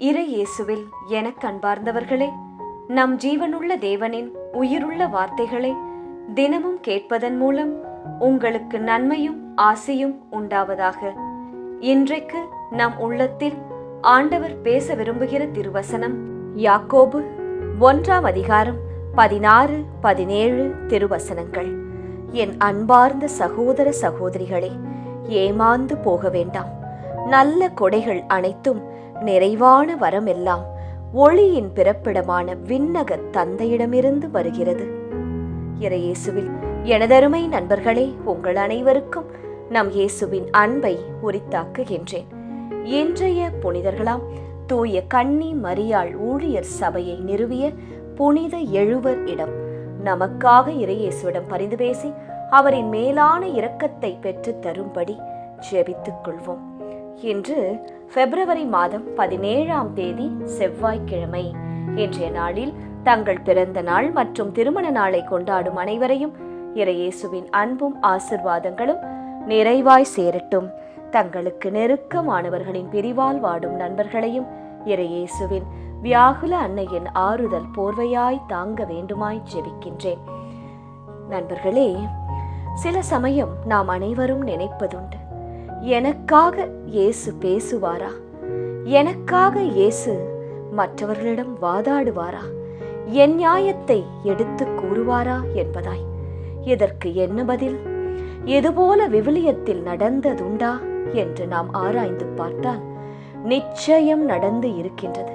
இறை இயேசுவில் எனக் அன்பார்ந்தவர்களே நம் ஜீவனுள்ள தேவனின் உயிருள்ள வார்த்தைகளை தினமும் கேட்பதன் மூலம் உங்களுக்கு நன்மையும் ஆசையும் உண்டாவதாக. இன்றைக்கு நம் உள்ளத்தில் ஆண்டவர் பேச விரும்புகிற திருவசனம் யாக்கோபு ஒன்றாம் அதிகாரம் பதினாறு பதினேழு திருவசனங்கள். என் அன்பார்ந்த சகோதர சகோதரிகளே ஏமாந்து போக வேண்டாம். நல்ல கொடைகள் அனைத்தும் நிறைவான வரமெல்லாம் ஒளியின் பிறப்பிடமான விண்ணக தந்தையிடமிருந்து வருகிறது. இறையேசுவில் எனதருமை நண்பர்களே உங்கள் அனைவருக்கும் நம் இயேசுவின் அன்பை உரித்தாக்குகின்றேன். இன்றைய புனிதர்களாம் தூய கன்னி மரியாள் ஊழியர் சபையை நிறுவிய புனித எழுவர் இடம். நமக்காக இறையேசுவிடம் பரிந்து பேசி அவரின் மேலான இரக்கத்தை பெற்று தரும்படி ஜெபித்துக் கொள்வோம். இன்று பிப்ரவரி மாதம் பதினேழாம் தேதி செவ்வாய்க்கிழமை. இன்றைய நாளில் தங்கள் பிறந்த நாள் மற்றும் திருமண நாளை கொண்டாடும் அனைவரையும் இறையேசுவின் அன்பும் ஆசிர்வாதங்களும் நிறைவாய் சேரட்டும். தங்களுக்கு நெருக்கமானவர்களின் பிரிவால் வாடும் நண்பர்களையும் இறையேசுவின் வியாகுல அன்னையின் ஆறுதல் போர்வையாய் தாங்க வேண்டுமாய் ஜெபிக்கின்றேன். நண்பர்களே சில சமயம் நாம் அனைவரும் நினைப்பதுண்டு. எனக்காக இயேசு பேசுவாரா? எனக்காக இயேசு மற்றவர்களிடம் வாதாடுவாரா? என் நியாயத்தை எடுத்து கூறுவாரா என்பதாய். இதற்கு என்ன பதில்? இதுபோல விவிலியத்தில் நடந்ததுண்டா என்று நாம் ஆராய்ந்து பார்த்தால் நிச்சயம் நடந்து இருக்கின்றது.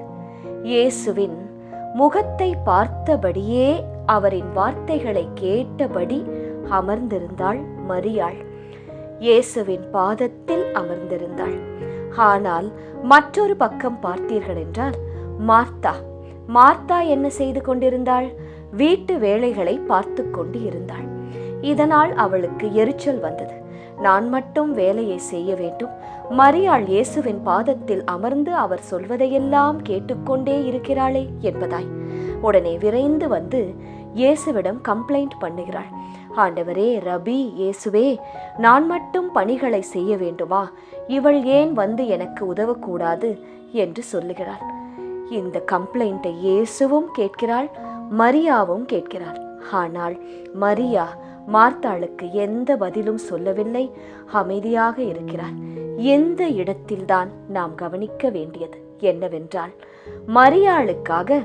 இயேசுவின் முகத்தை பார்த்தபடியே அவரின் வார்த்தைகளை கேட்டபடி அமர்ந்திருந்தாள் மரியாள். இயேசுவின் பாதத்தில் அமர்ந்திருந்தாள். ஆனால் மற்றொரு பக்கம் பார்த்தீர்கள் என்றால் மார்த்தா மார்த்தா என்ன செய்து கொண்டிருந்தாள்? வீட்டு வேலைகளை பார்த்து கொண்டு இருந்தாள் இதனால் அவளுக்கு எரிச்சல் வந்தது. நான் மட்டும் வேலையை செய்ய வேண்டும். மரியாள் இயேசுவின் பாதத்தில் அமர்ந்து அவர் சொல்வதையெல்லாம் கேட்டுக்கொண்டே இருக்கிறாளே என்பதாய். உடனே விரைந்து வந்து இயேசுவிடம் கம்ப்ளைண்ட் பண்ணுகிறாள். ஆண்டவரே ரபி இயேசுவே நான் மட்டும் பணிகளை செய்ய வேண்டுமா? இவள் ஏன் வந்து எனக்கு உதவக்கூடாது? என்று சொல்லுகிறாள். இந்த கம்ப்ளைண்ட்டை இயேசுவும் கேட்கிறாள் மரியாவும் கேட்கிறாள். ஆனால் மரியா மார்த்தாளுக்கு எந்த பதிலும் சொல்லவில்லை அமைதியாக இருக்கிறார் எந்த இடத்தில்தான் நாம் கவனிக்க வேண்டியது என்னவென்றால் மரியாளுக்காக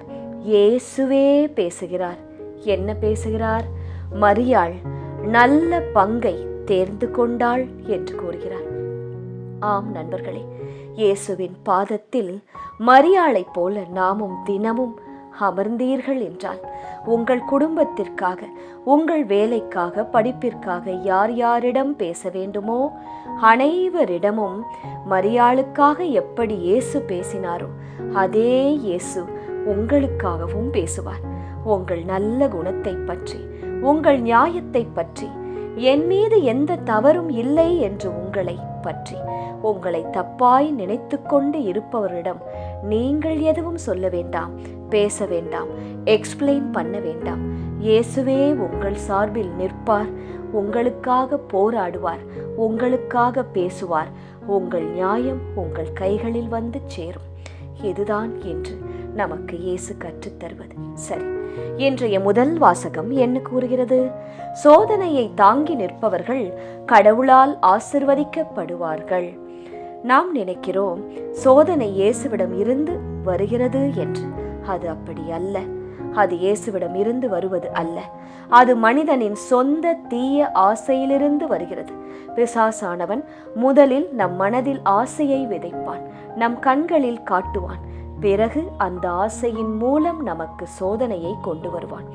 இயேசுவே பேசுகிறார். என்ன பேசுகிறார்? மரியாள் நல்ல பங்கை தேர்ந்து கொண்டாள் என்று கூறுகிறார். ஆம் நண்பர்களே இயேசுவின் பாதத்தில் மரியாளைப் போல நாமும் தினமும் அமர்ந்தீர்கள் என்றால் உங்கள் குடும்பத்திற்காக உங்கள் வேலைக்காக படிப்பிற்காக யார் யாரிடம் பேச வேண்டுமோ அனைவரிடமும் மரியாளுக்காக எப்படி இயேசு பேசினாரோ அதே இயேசு உங்களுக்காகவும் பேசுவார். உங்கள் நல்ல குணத்தை பற்றி உங்கள் நியாயத்தை பற்றி. என் மீது எந்த தவறும் இல்லை என்று உங்களை பற்றி. உங்களை தப்பாய் நினைத்து கொண்டு இருப்பவரிடம் நீங்கள் எதுவும் சொல்ல வேண்டாம் பேச வேண்டாம் எக்ஸ்பிளைன் பண்ண வேண்டாம். இயேசுவே உங்கள் சார்பில் நிற்பார் உங்களுக்காக போராடுவார் உங்களுக்காக பேசுவார். உங்கள் நியாயம் உங்கள் கைகளில் வந்து சேரும். இதுதான் என்று நமக்கு இயேசு கற்றுத் தருவது. சரி இன்றைய முதல் வாசகம் என்ன கூறுகிறது? சோதனையை தாங்கி நிற்பவர்கள் கடவுளால் ஆசிர்வதிக்கப்படுவார்கள். நாம் நினைக்கிறோம் சோதனை இயேசுவிடம் இருந்து வருகிறது என்று. அது அப்படி அல்ல. அது இயேசுவிடம் இருந்து வருவது அல்ல. அது மனிதனின் சொந்த தீய ஆசையிலிருந்து வருகிறது. பிசாசானவன் முதலில் நம் மனதில் ஆசையை விதைப்பான். நம் கண்களில் காட்டுவான். பிறகு அந்த ஆசையின் மூலம் நமக்கு சோதனையை கொண்டு வருவான்.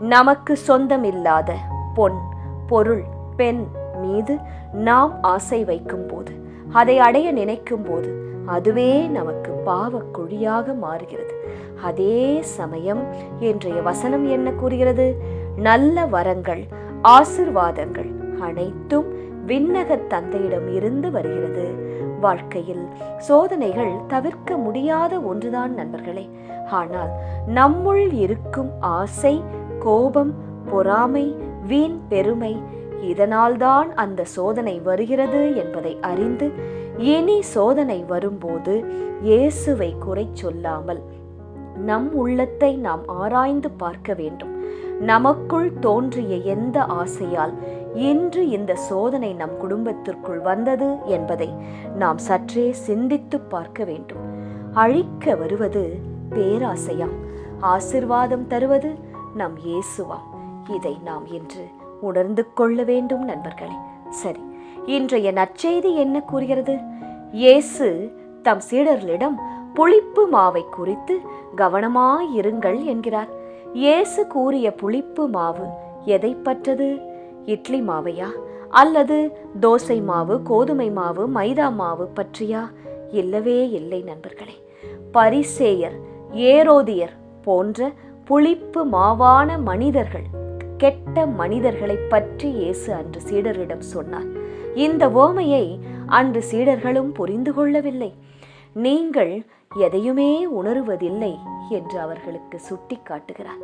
நமக்கு சொந்தமில்லாத பொன் பொருள் பெண் மீது நாம் ஆசை வைக்கும் போது அதை அடைய நினைக்கும் போது அதுவே நமக்கு பாவக் குழியாக மாறுகிறது. அதே சமயம் இன்றைய வசனம் என்ன கூறுகிறது? நல்ல வரங்கள் ஆசிர்வாதங்கள் அனைத்தும் விண்ணக தந்தையிடம் இருந்து வருகிறது. வாழ்க்கையில் சோதனைகள் தவிர்க்க முடியாத ஒன்றுதான் நண்பர்களே. ஆனால் நம்முள் இருக்கும் ஆசை கோபம் பொறாமை வீண் பெருமை இதனால்தான் அந்த சோதனை வருகிறது என்பதை அறிந்து இனி சோதனை வரும்போது இயேசுவை குறை சொல்லாமல் நம் உள்ளத்தை நாம் ஆராய்ந்து பார்க்க வேண்டும். நமக்குள் தோன்றிய எந்த ஆசையால் இன்று இந்த சோதனை நம் குடும்பத்திற்குள் வந்தது என்பதை நாம் சற்றே சிந்தித்து பார்க்க வேண்டும். அழிக்க வருவது பேராசையாம். ஆசிர்வாதம் தருவது நம் இயேசுவாம். இதை நாம் இன்று உணர்ந்து கொள்ள வேண்டும் நண்பர்களே. சரி இன்றைய நற்செய்தி என்ன கூறுகிறது? இயேசு தம் சீடர்களிடம் புளிப்பு மாவை குறித்து கவனமாயிருங்கள் என்கிறார். இயேசு கூறிய புளிப்பு மாவு எதை பற்றது? இட்லி மாவையா? அல்லது தோசை மாவு கோதுமை மாவு மைதா மாவு பற்றியா? இல்லவே இல்லை நண்பர்களே. பரிசேயர் ஏரோதியர் போன்ற புளிப்பு மாவான மனிதர்கள் கெட்ட மனிதர்களை பற்றி இயேசு அன்று சீடரிடம் சொன்னார். இந்த ஓமையை அன்று சீடர்களும் புரிந்து கொள்ளவில்லை. நீங்கள் எதையுமே உணருவதில்லை என்று அவர்களுக்கு சுட்டி காட்டுகிறார்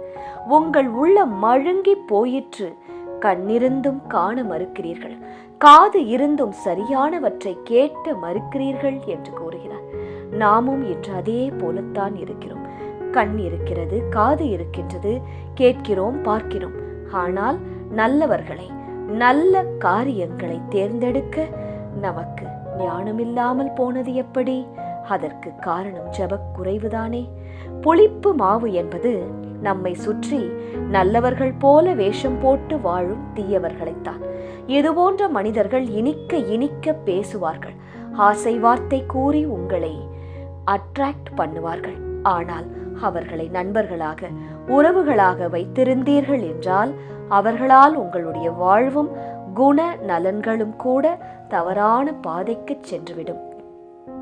உங்கள் உள்ள மழுங்கி போயிற்று. கண்ணிருந்தும் காண மறுக்கிறீர்கள். காது இருந்தும் சரியானவற்றை கேட்க மறுக்கிறீர்கள் என்று கூறுகிறார். நாமும் இன்று அதே போலத்தான் இருக்கிறோம். கண் இருக்கிறது காது இருக்கின்றது. கேட்கிறோம் பார்க்கிறோம். ஆனால் நல்லவர்களை நல்ல காரியங்களை தேர்ந்தெடுக்க நமக்கு ஞானமில்லாமல் போனது எப்படி? அதற்கு காரணம் ஜபக் குறைவுதானே? புளிப்பு மாவு என்பது நம்மை சுற்றி நல்லவர்கள் போல வேஷம் போட்டு வாழும் தீயவர்களைத்தான். இதுபோன்ற மனிதர்கள் இனிக்க இனிக்க பேசுவார்கள். ஆசை வார்த்தை கூறி உங்களை அட்ராக்ட் பண்ணுவார்கள். ஆனால் அவர்களை நண்பர்களாக உறவுகளாக வைத்திருந்தீர்கள் என்றால் அவர்களால் உங்களுடைய வாழ்வும் குண நலன்களும் கூட தவறான பாதைக்கு சென்றுவிடும்.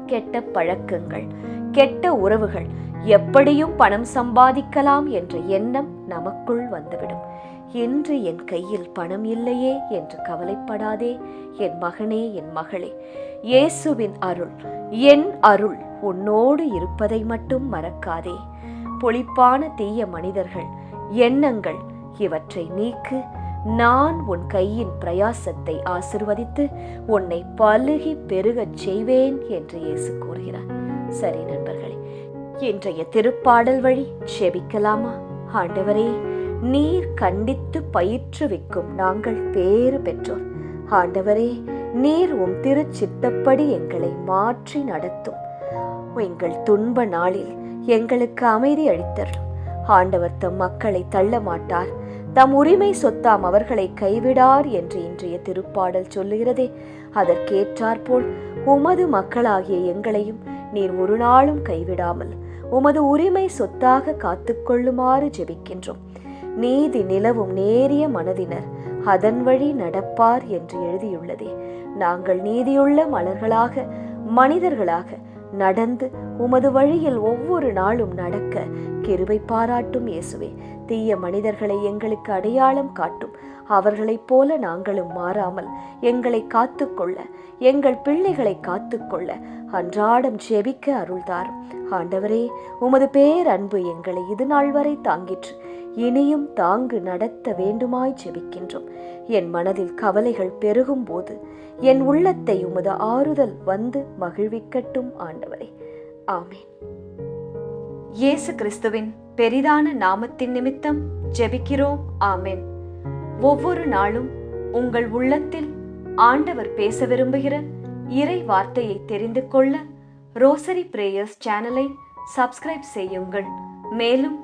கெட்ட பழக்கங்கள் கெட்ட உறவுகள் எப்படியும் பணம் சம்பாதிக்கலாம் என்ற எண்ணம் நமக்குள் வந்துவிடும். இன்று என் கையில் பணம் இல்லையே என்று கவலைப்படாதே என் மகனே என் மகளே. இயேசுவின் அருள் என் அருள் உன்னோடு இருப்பதை மட்டும் மறக்காதே. பொழிப்பான தீய மனிதர்கள் எண்ணங்கள் இவற்றை நீக்கு நான் உன் கையின் பிரயாசத்தை ஆசிர்வதித்து உன்னை பழுகி பெருகச் செய்வேன் என்று இயேசு கூறுகிறார். சரி நண்பர்களே இன்றைய திருப்பாடல் வழி செபிக்கலாமா? ஆண்டவரே நீர் கண்டித்து பயிற்றுவிக்கும் நாங்கள் பேறு பெற்றோர். ஆண்டவரே நீர் உம் திருச்சித்தப்படி எங்களை மாற்றி நடத்தும். எங்கள் துன்ப நாளில் எங்களுக்கு அமைதி அளித்தரும் ஆண்டவர் தம் மக்களை தள்ள மாட்டார் தம் உரிமை சொத்தாம் அவர்களை கைவிடார் என்று இன்றைய திருப்பாடல் சொல்லுகிறதே. அதற்கேற்றாற்போல் உமது மக்களாகிய எங்களையும் நீர் ஒரு நாளும் கைவிடாமல் உமது உரிமை சொத்தாக காத்துக்கொள்ளுமாறு ஜெபிக்கின்றோம். நீதி நிலவும் நேரிய மனதினர் அதன் வழி நடப்பார் என்று எழுதியுள்ளதே. நாங்கள் நீதியுள்ள மலர்களாக மனிதர்களாக நடந்து உமது வழியில் ஒவ்வொரு நாளும் நடக்க கிருபை பாராட்டும் இயேசுவே. தீய மனிதர்களை எங்களுக்கு அடையாளம் காட்டும். அவர்களைப் போல நாங்களும் மாறாமல் எங்களை காத்துக்கொள்ள எங்கள் பிள்ளைகளை காத்துக்கொள்ள அன்றாடம் செபிக்க அருள்தார் ஆண்டவரே உமது பேர் அன்பு எங்களை இது நாள் வரை தாங்கிற்று. இனியும் தாங்கு நடத்த வேண்டுமாய் ஜெபிக்கின்றோம். என் மனதில் கவலைகள் பெருகும் போது என் உள்ளத்தை உமது ஆறுதல் வந்து மகிழ்விக்கட்டும் ஆண்டவரே. ஆமேன். இயேசு கிறிஸ்துவின் பெரிதான நாமத்தின் நிமித்தம் ஜெபிக்கிறோம். ஆமேன். ஒவ்வொரு நாளும் உங்கள் உள்ளத்தில் ஆண்டவர் பேச விரும்புகிற இறை வார்த்தையை தெரிந்து கொள்ள ரோசரி பிரேயர்ஸ் சேனலை சப்ஸ்கிரைப் செய்யுங்கள். மேலும்